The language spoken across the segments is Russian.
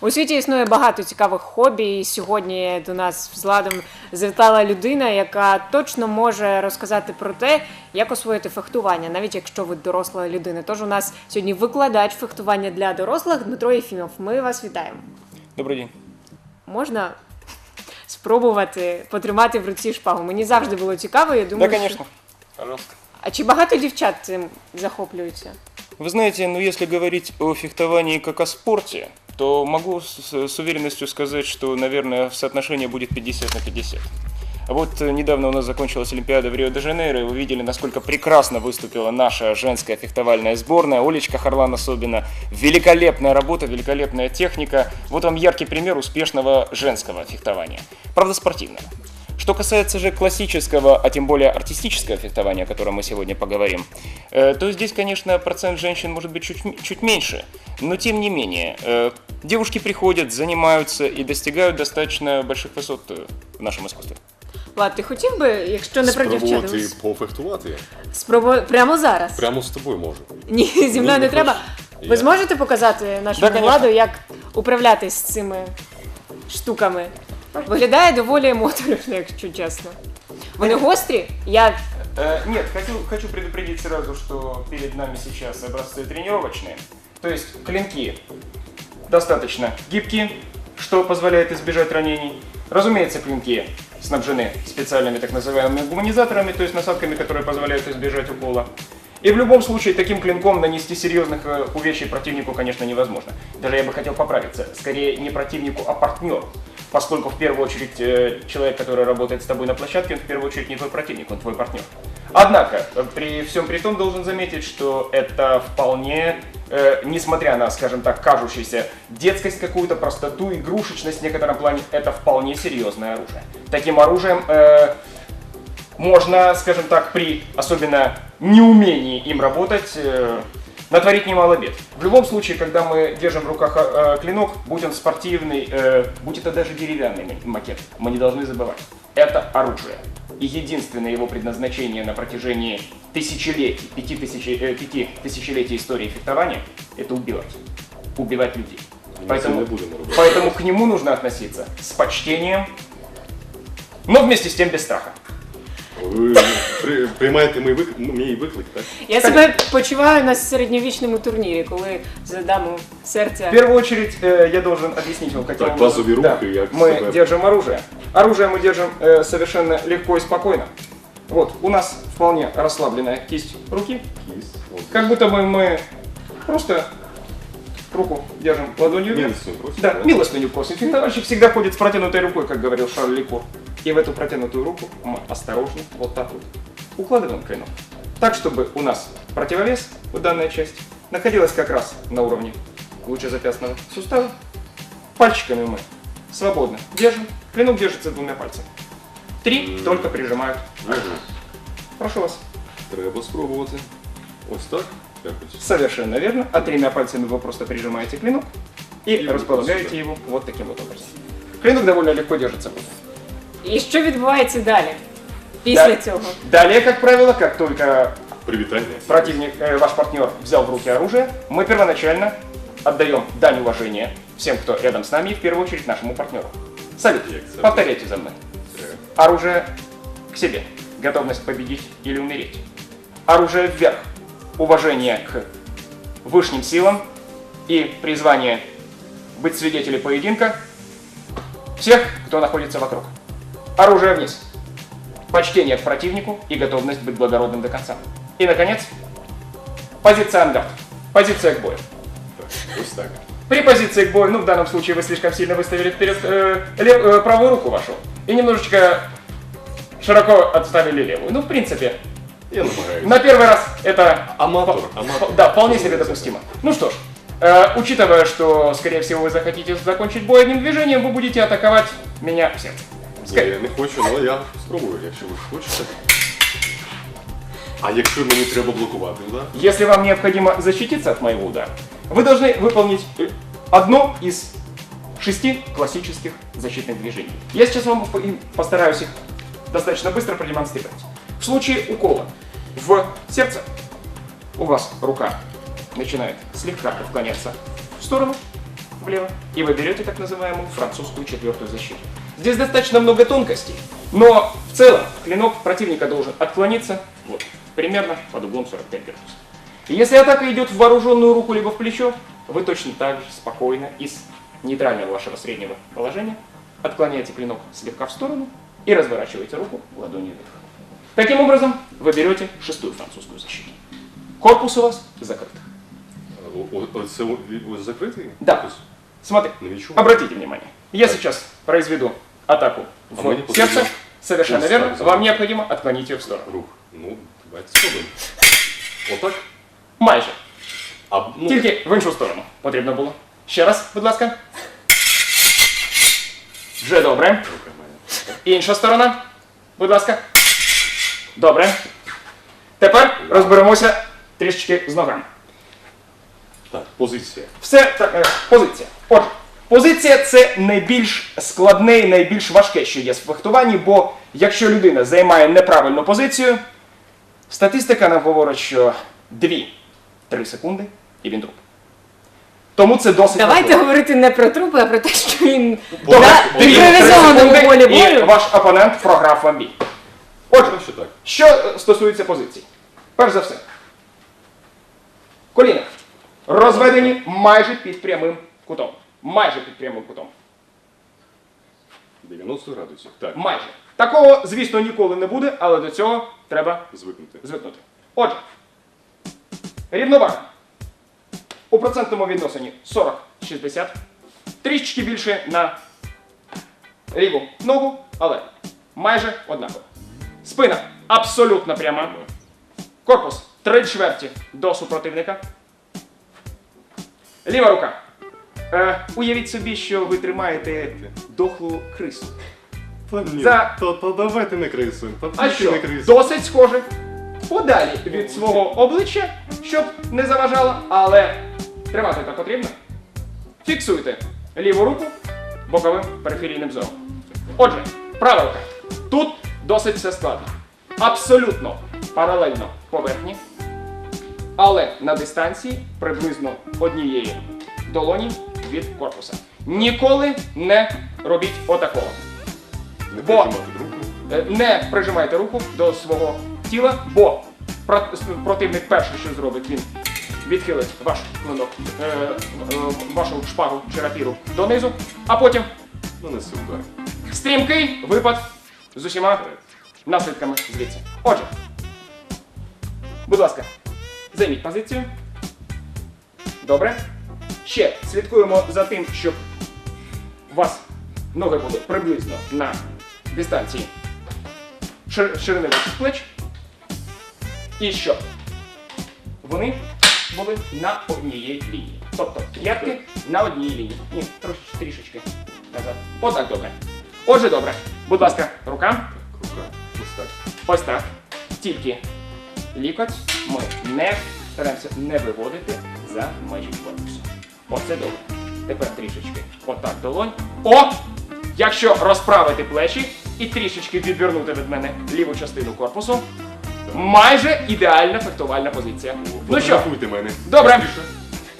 У світі існує багато цікавих хобі, і сьогодні до нас з Владом завітала людина, яка точно може розказати про те, як освоїти фехтування, навіть якщо ви доросла людина. Тож у нас сьогодні викладач фехтування для дорослих Дмитро Єфімов. Ми вас вітаємо. Добрый день. Можна спробувати потримати в руці шпагу. Мені завжди було цікаво. Я Да, думаю, конечно. Пожалуйста. Що... А чи багато дівчат цим захоплюються? Вы знаете, ну если говорить о фехтовании как о спорте, то могу с, с уверенностью сказать, что, наверное, соотношение будет 50 на 50. А Вот э, недавно у нас закончилась Олимпиада в Рио-де-Жанейро, и вы видели, насколько прекрасно выступила наша женская фехтовальная сборная, Олечка Харлан особенно. Великолепная работа, великолепная техника. Вот вам яркий пример успешного женского фехтования. Правда, спортивного. Что касается же классического, а тем более артистического фехтования, о котором мы сегодня поговорим, э, то здесь, конечно, процент женщин может быть чуть, м- чуть меньше. Но тем не менее, э, девушки приходят, занимаются и достигают достаточно больших высот э, в нашем искусстве. Влад, ти хотів би, якщо не про дівчат, Спробувати пофехтувати. спробувати прямо зараз? Прямо з тобою можу. Ні, зі мною Ну, не не треба. хочеш? Ви Я. зможете показати нашому Да, конечно. владу, як управлятись з цими штуками? Виглядає доволі моторошно, якщо чесно. Вони гострі? Я Э, Нет, хочу, хочу предупредить сразу, что перед нами сейчас образцы тренировочные. То есть клинки достаточно гибкие, что позволяет избежать ранений. Разумеется, клинки снабжены специальными так называемыми гуманизаторами, то есть насадками, которые позволяют избежать укола. И в любом случае таким клинком нанести серьезных э, увечий противнику, конечно, невозможно. Даже я бы хотел поправиться. Скорее не противнику, а партнеру. Поскольку в первую очередь э, человек, который работает с тобой на площадке, он в первую очередь не твой противник, он твой партнер. Однако, э, при всем при том должен заметить, что это вполне, э, несмотря на, скажем так, кажущуюся детскость какую-то, простоту, игрушечность в некотором плане, это вполне серьезное оружие. Таким оружием э, можно, скажем так, при особенно неумении им работать, э, натворить немало бед. В любом случае, когда мы держим в руках э, клинок, будь он спортивный, э, будь это даже деревянный ма- макет, мы не должны забывать. Это оружие. И единственное его предназначение на протяжении тысячелетий, пяти, тысячи, э, пяти тысячелетий истории фехтования – это убивать. Убивать людей. Поэтому, поэтому к нему нужно относиться с почтением, но вместе с тем без страха. Ви при, приймаєте мій виклик, ну, мій виклик, так? Я себе почуваю на середньовічному турнірі, коли за даму серця. В первую очередь э, я должен объяснить вам, каким Так, образом- базовые Да, рухи, як мы себе- держим оружие. Оружие мы держим э, совершенно легко и спокойно. Вот, у нас вполне расслабленная кисть руки, Кість. От. как будто бы мы просто руку держим ладонью вверх. Милостыню просим, Да, да? милостыню просим. Фехтовальщик всегда ходит с протянутой рукой, как говорил Шарль Лекур. И в эту протянутую руку мы осторожно, вот так вот, укладываем клинок. Так, чтобы у нас противовес, вот данная часть, находилась как раз на уровне лучезапястного сустава. Пальчиками мы свободно держим. Клинок держится двумя пальцами. Три только прижимают. Ага. Прошу вас. Треба спробувати. Ось так. Якось. Совершенно верно. А тремя пальцами вы просто прижимаете клинок и, И располагаете вот его вот таким вот образом. Клинок довольно легко держится. І що відбувається далі? Після Да. цього. Далее, как правило, как только Привітання. противник, э, ваш партнер взял в руки оружие, мы первоначально отдаем дань уважения всем, кто рядом с нами, и в первую очередь нашему партнеру. Совет. Як це? Повторяйте за мной. Це. Оружие к себе. Готовность победить или умереть. Оружие вверх. Уважение к высшим силам и призвание быть свидетелем поединка всех, кто находится вокруг. Оружие вниз. Почтение к противнику и готовность быть благородным до конца. И, наконец, позиция ангард. Позиция к бою. Ось так. При позиции к бою, ну в данном случае вы слишком сильно выставили вперед э, лев- э, правую руку вашу и немножечко широко отставили левую. Ну, в принципе, Я на первый раз это Аматор, аматор. да, вполне себе допустимо. Ну что ж, э, учитывая, что, скорее всего, вы захотите закончить бой одним движением, вы будете атаковать меня в сердце. Ні, я не хочу, але я спробую, якщо ви хочете. А якщо мені треба блокувати, да? Если вам необходимо защититься от моего удара, вы должны выполнить э, одно из шести классических защитных движений. Я сейчас вам постараюсь их достаточно быстро продемонстрировать. В случае укола в сердце у вас рука начинает слегка отклоняться в сторону, влево, и вы берете так называемую французскую четвертую защиту. Здесь достаточно много тонкостей, но в целом клинок противника должен отклониться вот, примерно под углом 45 градусов. И если атака идет в вооруженную руку либо в плечо, вы точно так же спокойно из нейтрального вашего среднего положения отклоняете клинок слегка в сторону и разворачиваете руку ладонью вверх. Таким образом, вы берете шестую французскую защиту. Корпус у вас закрыт. О- закритий? Да. Смотри, обратите внимание. Я сейчас произведу атаку А в мне сердце. потрібно Совершенно ось верно. так Вам необходимо отклонить ее в сторону. Рух. Ну, давайте спробуємо. Отак? Майже. А, ну, Тільки в іншу сторону потрібно було. Ще раз, будь ласка. Вже добре. рука моя. Інша сторона. Будь ласка. Добре. Тепер розберемося трішечки з ногами. Так, позиція. Все так, е, позиція. Отже, Позиція це найбільш складне і найбільш важке, що є в фехтуванні, бо якщо людина займає неправильну позицію, статистика нам говорить, що 2-3 секунди і він труп. Тому це досить Давайте важливо. говорити не про трупи, а про те, що він Бо на секунди, полі і ваш опонент програв вам бій. Отже, Краще так. що стосується позицій. Перш за все, коліна розведені майже під прямим кутом. Майже під прямим кутом. 90 градусів. Так, Майже. Такого, звісно, ніколи не буде, але до цього треба звикнути. звикнути. Отже, рівновага. У процентному відносині 40-60. Трішечки більше на ліву ногу, але майже однаково. Спина абсолютно пряма. Корпус три чверті до супротивника. Ліва рука. Е, уявіть собі, що ви тримаєте дохлу крису. Та ні, За- та, та давайте не крисуємо. Та А тільки що? не крисуємо. Досить схоже. Подалі від свого обличчя, щоб не заважало, але тримати так потрібно. Фіксуйте ліву руку боковим периферійним зором. Отже, права рука. Тут досить все складно. Абсолютно паралельно поверхні, але на дистанції приблизно однієї долоні від корпуса. Ніколи не робіть отакого. Не Бо- прижимати руку. Е, Не прижимайте руку до свого тіла, бо противник перше, що зробить, він відхилить ваш клинок, е, е, вашу шпагу чи рапіру донизу, а потім Нанеси удар. стрімкий випад з усіма наслідками звідси. Отже, будь ласка, займіть позицію. Добре. Ще слідкуємо за тим, щоб у вас ноги були приблизно на дистанції ширини ваших плеч. І щоб вони були на однієї лінії. Тобто п'ятки на одній лінії. Ні, трошечки трішечки назад. Отак добре. Отже, добре. Будь ласка, рука. Рука. Ось так. Ось так. Тільки лікоть ми не стараємося не виводити за межі корпусу. Оце добре. Тепер трішечки. Отак долонь. О! Якщо розправити плечі і трішечки відвернути від мене ліву частину корпусу, майже ідеальна фехтувальна позиція. Ну що, мене. Добре.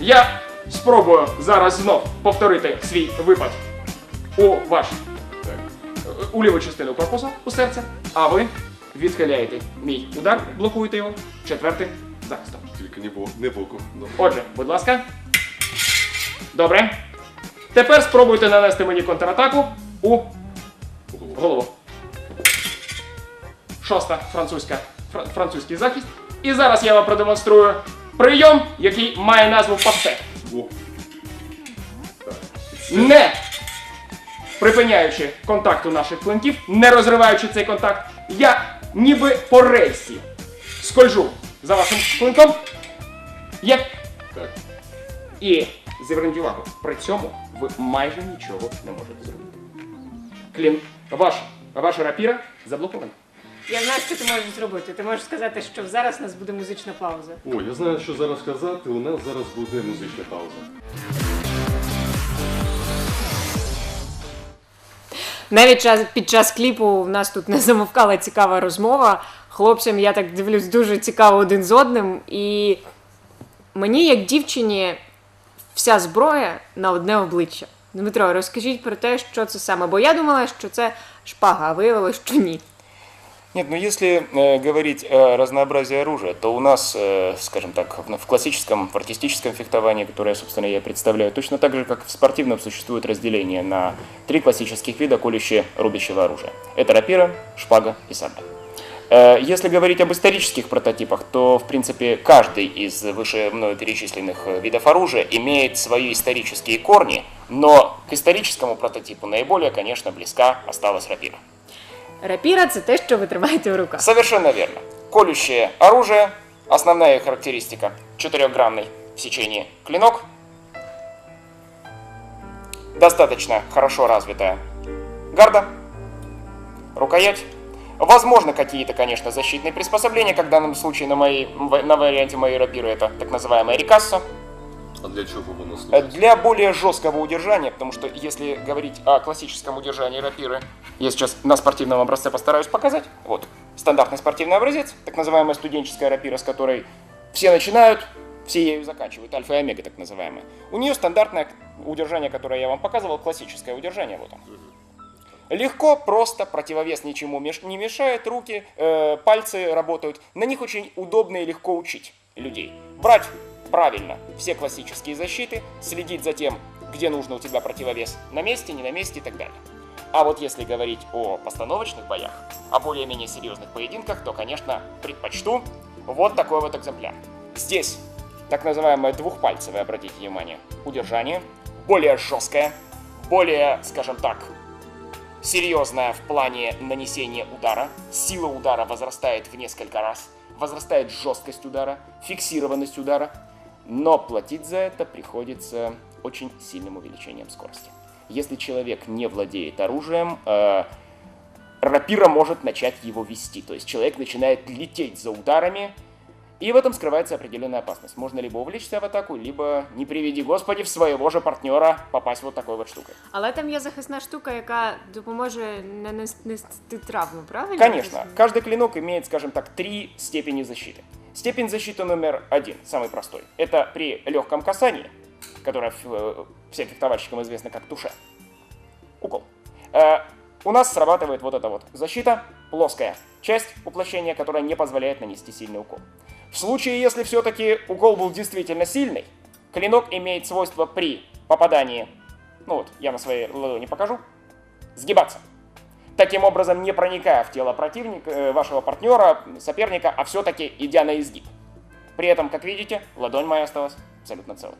Я спробую зараз знов повторити свій випад у ваш у ліву частину корпусу у серце, а ви відхиляєте мій удар, блокуєте його четвертим захистом. Тільки не, бо, не боку. Отже, будь ласка. Добре. Тепер спробуйте нанести мені контратаку у голову. Шоста французька, фра- французький захист. І зараз я вам продемонструю прийом, який має назву пасе. Не припиняючи контакту наших клинків, не розриваючи цей контакт, я ніби по рейсі скольжу за вашим клинком. Є. Так. І зверніть увагу, при цьому ви майже нічого не можете зробити. Клін, ваш, ваша рапіра заблокована. Я знаю, що ти можеш зробити. Ти можеш сказати, що зараз у нас буде музична пауза. О, я знаю, що зараз сказати. У нас зараз буде музична пауза. Навіть час, під час кліпу в нас тут не замовкала цікава розмова. Хлопцям, я так дивлюсь, дуже цікаво один з одним. І мені, як дівчині, вся зброя на одне обличчя. Дмитро, розкажіть про те, що це саме, бо я думала, що це шпага, а виявилось, що ні. Нет, ну если э, говорить о разнообразии оружия, то у нас, э, скажем так, в, в классическом, в артистическом фехтовании, которое, собственно, я представляю, точно так же, как в спортивном, существует разделение на три классических вида колюще-рубящего оружия. Это рапира, шпага и сабля. Э, Если говорить об исторических прототипах, то, в принципе, каждый из выше мною перечисленных э, видов оружия имеет свои исторические корни, но к историческому прототипу наиболее, конечно, близка осталась рапира. Рапіра це те, що ви тримаєте в руках. Совершенно верно. Колющее оружие, основная характеристика – четырехгранный в сечении клинок, достаточно хорошо развитая гарда, рукоять, возможно какие-то, конечно, защитные приспособления, как в данном случае на, моей, на варианте моей рапиры это так называемая рикассо, А для чого воно Э, служить? Для более жесткого удержания, потому что если говорить о классическом удержании рапиры, я сейчас на спортивном образце постараюсь показать. Вот, стандартный спортивный образец, так называемая студенческая рапира, с которой все начинают, все ею заканчивают, альфа и омега так называемая. У нее стандартное удержание, которое я вам показывал, классическое удержание, вот он. Легко, просто, противовес ничему не мешает, руки, э, пальцы работают. На них очень удобно и легко учить людей. Брать правильно все классические защиты, следить за тем, где нужно у тебя противовес, на месте, не на месте и так далее. А вот если говорить о постановочных боях, о более-менее серьезных поединках, то, конечно, предпочту вот такой вот экземпляр. Здесь так называемое двухпальцевое, обратите внимание, удержание, более жесткое, более, скажем так, серьезная в плане нанесения удара. Сила удара возрастает в несколько раз. Возрастает жесткость удара, фиксированность удара. Но платить за это приходится очень сильным увеличением скорости. Если человек не владеет оружием, э, рапира может начать его вести. То есть человек начинает лететь за ударами, и в этом скрывается определенная опасность. Можно либо увлечься в атаку, либо, не приведи господи, в своего же партнера попасть вот такой вот штукой. Але там є захисна штука, яка допоможе не нести травму, правильно? Конечно, каждый клинок имеет, скажем так, три степени защиты. Степень защиты номер один, самый простой, это при легком касании, которое э, всем фехтовальщикам известно как туше. Укол. Э, у нас срабатывает вот эта вот защита, плоская часть уплощения, которая не позволяет нанести сильный укол. В случае, если все-таки укол был действительно сильный, клинок имеет свойство при попадании, ну вот, я на своей ладони покажу, сгибаться. Таким образом, не проникая в тело противника, э, вашего партнера, соперника, а все-таки идя на изгиб. При этом, как видите, ладонь моя осталась абсолютно целой.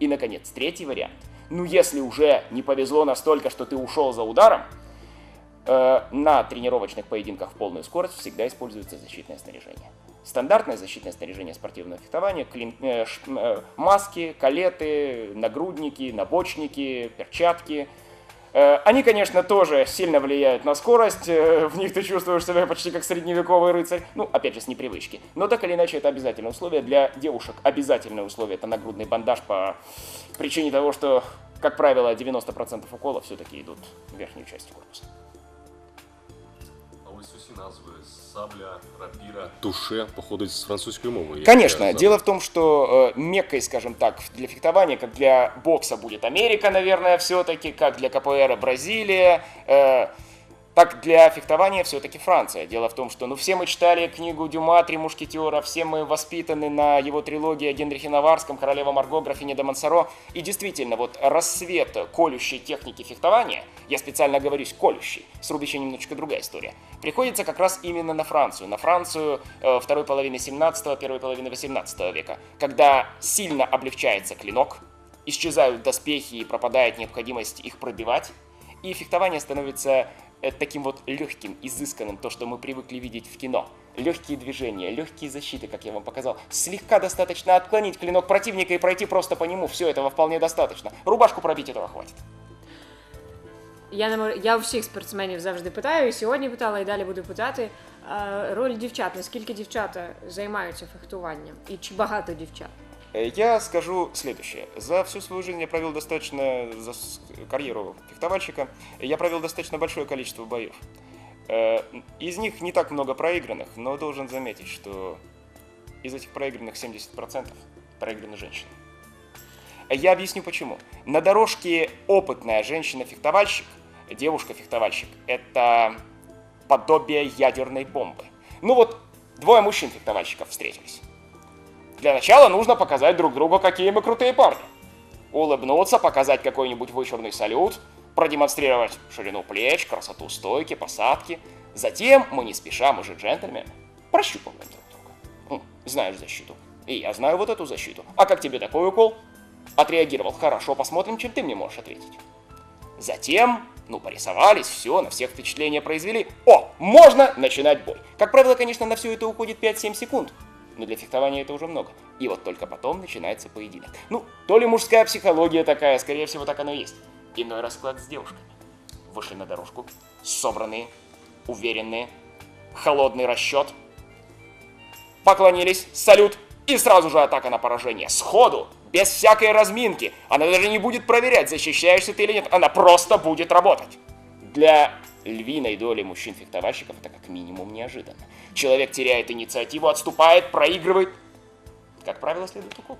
И, наконец, третий вариант. Ну, если уже не повезло настолько, что ты ушел за ударом, э, на тренировочных поединках в полную скорость всегда используется защитное снаряжение. Стандартное защитное снаряжение спортивного фехтования, клин- э, ш- э, маски, калеты, нагрудники, набочники, перчатки. Э, Они, конечно, тоже сильно влияют на скорость, э, в них ты чувствуешь себя почти как средневековый рыцарь, ну, опять же, с непривычки. Но так или иначе, это обязательное условие для девушек. Обязательное условие – это нагрудный бандаж по причине того, что, как правило, 90% уколов все-таки идут в верхнюю часть корпуса. А ось усі сабля, рапіра, туше походить з французької мови. Конечно. Дело в том, что э, меккой, скажем так, для фехтования, как для бокса будет Америка, наверное, все-таки, как для КПР Бразилия, э, так для фехтования все-таки Франция. Дело в том, что ну, все мы читали книгу Дюма «Три мушкетера», все мы воспитаны на его трилогии о Генрихе Наварском, Королева Марго, Графине де Монсоро. И действительно, вот рассвет колющей техники фехтования, я специально говорюсь колющей, с рубящей немножечко другая история, приходится как раз именно на Францию. На Францию э, второй половины 17-го, первой половины 18 века, когда сильно облегчается клинок, исчезают доспехи и пропадает необходимость их пробивать, и фехтование становится таким вот легким, изысканным, то, что мы привыкли видеть в кино. Легкие движения, легкие защиты, как я вам показал. Слегка достаточно отклонить клинок противника и пройти просто по нему. Все этого вполне достаточно. Рубашку пробить этого хватит. Я не мож- я у всіх спортсменів завжди питаю, і сьогодні питала, і далі буду питати. е, Роль дівчат, наскільки дівчата займаються фехтуванням, і чи багато дівчат? Э, Я скажу следующее. За всю свою жизнь я провел достаточно, за карьеру фехтовальщика, я провел достаточно большое количество боев. Э, Из них не так много проигранных, но должен заметить, что из этих проигранных 70% проиграны женщины. Я объясню почему. На дорожке опытная женщина-фехтовальщик, девушка-фехтовальщик, это подобие ядерной бомбы. Ну вот, двое мужчин-фехтовальщиков встретились. Для начала нужно показать друг другу, какие мы крутые парни. Улыбнуться, показать какой-нибудь вычурный салют, продемонстрировать ширину плеч, красоту стойки, посадки. Затем мы не спеша, мы же джентльмены, прощупываем друг друга. М, Знаешь защиту. И я знаю вот эту защиту. А как тебе такой укол? Отреагировал хорошо, посмотрим, чем ты мне можешь ответить. Затем, ну, порисовались, все, на всех впечатления произвели. О, можно начинать бой. Как правило, конечно, на все это уходит 5-7 секунд. Но для фехтования это уже много. И вот только потом начинается поединок. Ну, то ли мужская психология такая, скорее всего, так оно и есть. Иной расклад с девушками. Вышли на дорожку, собранные, уверенные, холодный расчет. Поклонились, салют, и сразу же атака на поражение. Сходу, без всякой разминки. Она даже не будет проверять, защищаешься ты или нет. Она просто будет работать. Для львиной доли мужчин-фехтовальщиков это как минимум неожиданно. Человек теряет инициативу, отступает, проигрывает. Как правило, следует укол.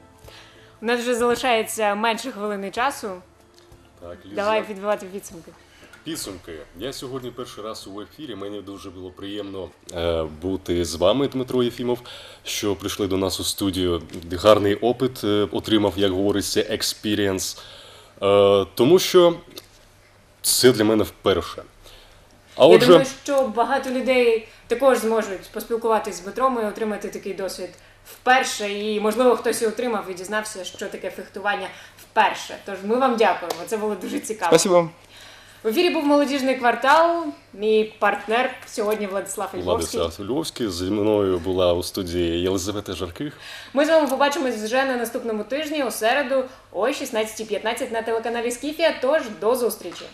У нас вже залишається менше хвилини часу. Так, Ліза. Давай підбивати підсумки. Підсумки. Я сьогодні перший раз у ефірі. Мені дуже було приємно е, бути з вами, Дмитро Єфімов, що прийшли до нас у студію. Гарний опит е, отримав, як говориться, експірієнс. Е, тому що це для мене вперше. А Я отже, думаю, що багато людей також зможуть поспілкуватись з Дмитром і отримати такий досвід вперше. І можливо хтось і отримав і дізнався, що таке фехтування вперше. Тож ми вам дякуємо. Це було дуже цікаво. Спасибо. В ефірі був молодіжний квартал. Мій партнер сьогодні Владислав Львовський. Владислав Львовський, зі мною була у студії Єлизавета Жарких. Ми з вами побачимось вже на наступному тижні у середу о 16.15 на телеканалі Скіфія. Тож до зустрічі.